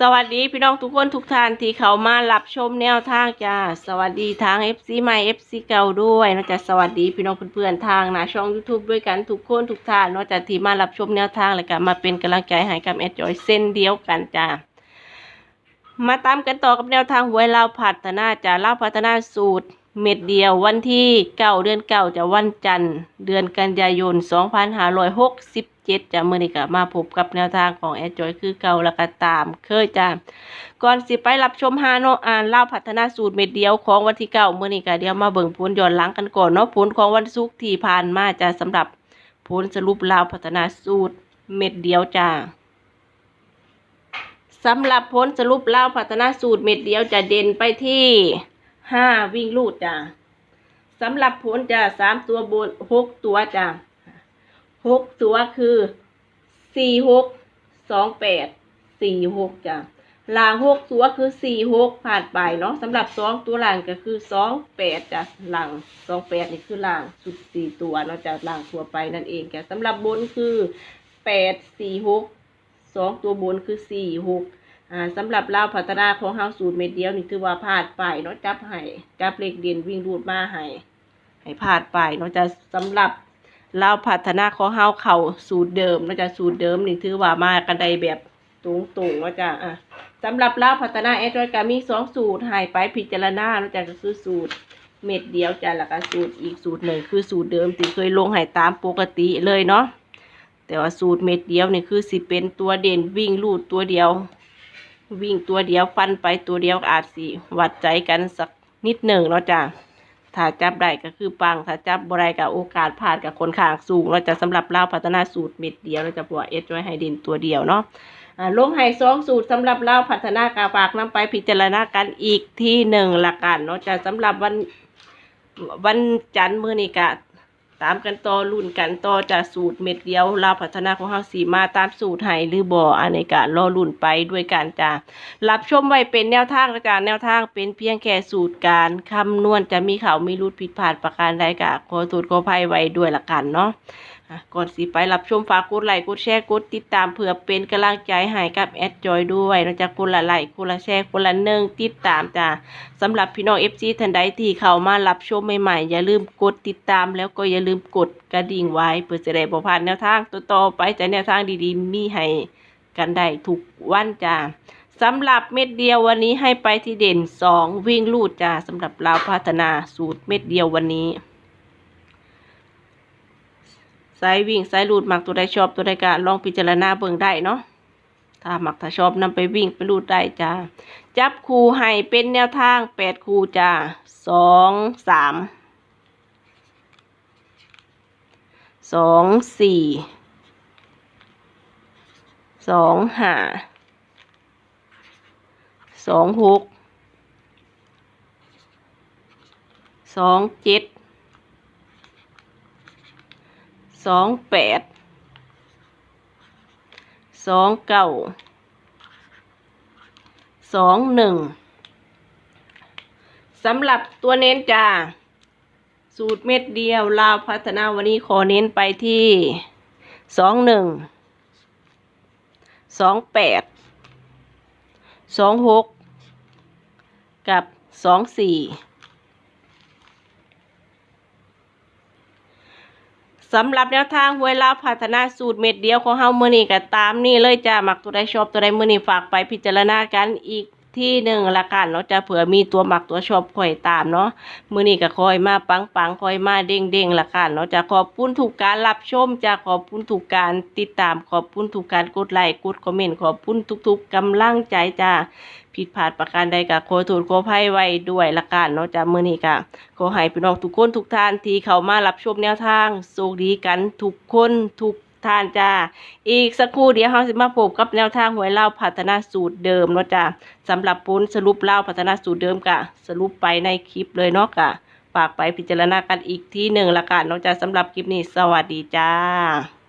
สวัสดีพี่น้องทุกคนทุกท่านที่เขามารับชมแนวทางจ้าสวัสดีทาง FC ใหม่ FC เก่าด้วยนอกจากสวัสดีพี่น้องเพื่อนๆทางหนะช่อง YouTube ด้วยกันทุกคนทุกท่านนอกจากที่มารับชมแนวทางแล้วก็มาเป็นกำลังใจให้กับแอดจอยเส้นเดียวกันจ้ามาตามกันต่อกับแนวทางหวยลาวพัฒนาจ้าลาวพัฒนาสูตร เม็ดเดียววันที่เก้าเดือนเก้าจะวันจันทร์ เดือนกันยายน 2567จะมื่อนี้ก็มาพบกับแนวทางของแอดจอยคือเก่าแล้วก็ตาม เคยจ้าก่อนสิไปรับชมฮาโนอ่านเล่าพัฒนาสูตรเม็ดเดียวของวันที่เก้ามื่อนี้ก็เดี๋ยวมาเบิ่งผลย้อนหลังกันก่อนเนาะผลของวันศุกร์ที่ผ่านมาจะสำหรับผลสรุปเล่าพัฒนาสูตรเม็ดเดียวจ้าสำหรับผลสรุปเล่าพัฒนาสูตรเม็ดเดียวจะเด่นไปที่ห้าวิ่งลูดจ้ะสำหรับผลจะสามตัวบนหกตัวจ้ะ หกตัวคือสี่หกสองแปดสี่หกจ้ะลางหกตัวคือสี่หกผ่านไปเนาะสำหรับสองตัวล่างก็คือสองแปดจ้ะล่างสองแปดนี่คือล่างสุดสี่ตัวเนาะจะล่างทั่วไปนั่นเองแกสำหรับบนคือแปดสี่หกสองตัวบนคือสี่หกอ่าสำหรับเล่าวพัฒนาของเฮาสูตรเม็ดเดียวนี่ถือว่าพลาดไปเนาะจับให้จับเลขเด่นวิ่งรูดมาให้ให้พลาดไปเนาะจะสำหรับ เล่าวพัฒนาขอเฮาเข่าสูตรเดิมเนาะจะสูตรเดิมนี่ถือว่ามากันไดแบบตรงๆเนาะจะอะสำหรับเล่าวพัฒนาแอดรอยกามีสองสูตรให้ไปพิจารณาเนาะจะก็คือสูตรเม็ดเดียวจ้ะแล้วก็สูตรอีกสูตรหนึ่งคือสูตรเดิมที่เคยลงให้ตามปกติเลยเนาะแต่ว่าสูตรเม็ดเดียวนี่คือสิเป็นตัวเด่นวิ่งลูดตัวเดียว วิ่งตัวเดียวฟันไปตัวเดียวอาจสิวัดใจกันสักนิดหนึ่งเนาะจ้ะ ถ้าจับได้ก็คือปัง ถ้าจับบ่ได้ก็โอกาสพลาดกับคนข้างสูงเราจะสำหรับเล่าพัฒนาสูตรเม็ดเดียวเราจะบอกเอสไว้ให้ดินตัวเดียวเนาะลงให้สองสูตรสำหรับเล่าพัฒนากาฝากนำไปพิจารณากันอีกที่หนึ่งละกันเนาะจะสำหรับวันวันจันทร์มื้อนี้กะ ตามกันต่อรุ่นกันต่อจากสูตรเม็ดเดียวลาวพัฒนาของเฮาสีมาตามสูตรไห้หรือบ่อันในการรอรุ่นไปด้วยกันจ้ารับชมไว้เป็นแนวทางและการแนวทางเป็นเพียงแค่สูตรการคำนวณจะมีเขามีรุดผิดพลาดประการใดกะขอโทษขออภัยไว้ด้วยละกันเนาะ อะก่อนสิไปรับชมฝากกดไลค์กดแชร์กดติดตามเพื่อเป็นกำลังใจให้กับแอดจอยด้วยนอกจากคนละไลค์คนละแชร์คนละหนึ่งติดตามจ้าสำหรับพี่น้อง FC ท่านใดที่เข้ามารับชมใหม่ๆ อย่าลืมกดติดตามแล้วก็อย่าลืมกดกระดิ่งไว้เพื่อจะได้บ่พลาดแนวทางต่อไปจะแนวทางดีๆ มีให้กันได้ทุกวันจ้าสำหรับเม็ดเดียววันนี้ให้ไปที่เด่น 2 วิ่งลูดจ้าสำหรับลาวพัฒนาสูตรเม็ดเดียววันนี้ายวิ่งสายลูดหมักตัวใดชอบตัวใดกะลองพิจารณาเบิ่งได้เนาะถ้าหมักถ้าชอบนำไปวิ่งไปลูดได้จ้าจับคู่ให้เป็นแนวทางแปดคู่จ้าสองสามสองสี่สองห้าสองหกสองเจ็ด สองแปดสองเก้าสองหนึ่งสำหรับตัวเน้นจ้าสูตรเม็ดเดียวลาวพัฒนาวันนี้ขอเน้นไปที่สองหนึ่งสองแปดสองหกกับสองสี่ สำหรับแนวทางหวยลาวพัฒนาสูตรเม็ดเดียวของเฮามือนี้ก็ตามนี่เลยจ้ามักตัวใดชอบตัวใดมือนี้ฝากไปพิจารณากันอีกที่หนึ่งละกันเนาะจะเผื่อมีตัวหมักตัวชอบคอยตามเนาะมือนี้ก็คอยมาปังปังๆคอยมาเด้งเด้งๆละกันเนาะจะขอบคุณทุกการรับชมจะขอบคุณทุกการติดตามขอบคุณทุกการกดไลค์กดคอมเมนต์ขอบคุณทุกๆกำลังใจจ้า ผิดพลาดประการใดก็ขอโทษขออภัยไว้ด้วยละกันเนาะจ้ามื้อนี้ก็ขอให้พี่น้องทุกคนทุกท่านที่เข้ามารับชมแนวทางโชคดีกันทุกคนทุกท่านจ้า อีกสักครู่เดี๋ยวเราจะมาพบกับแนวทางหวยเล่าพัฒนาสูตรเดิมเนาะจ้าสำหรับผลสรุปเล่าพัฒนาสูตรเดิมกะ สรุปไปในคลิปเลยเนาะกะฝากไปพิจารณากันอีกที่หนึ่งละกันเนาะจ้าสำหรับคลิปนี้สวัสดีจ้า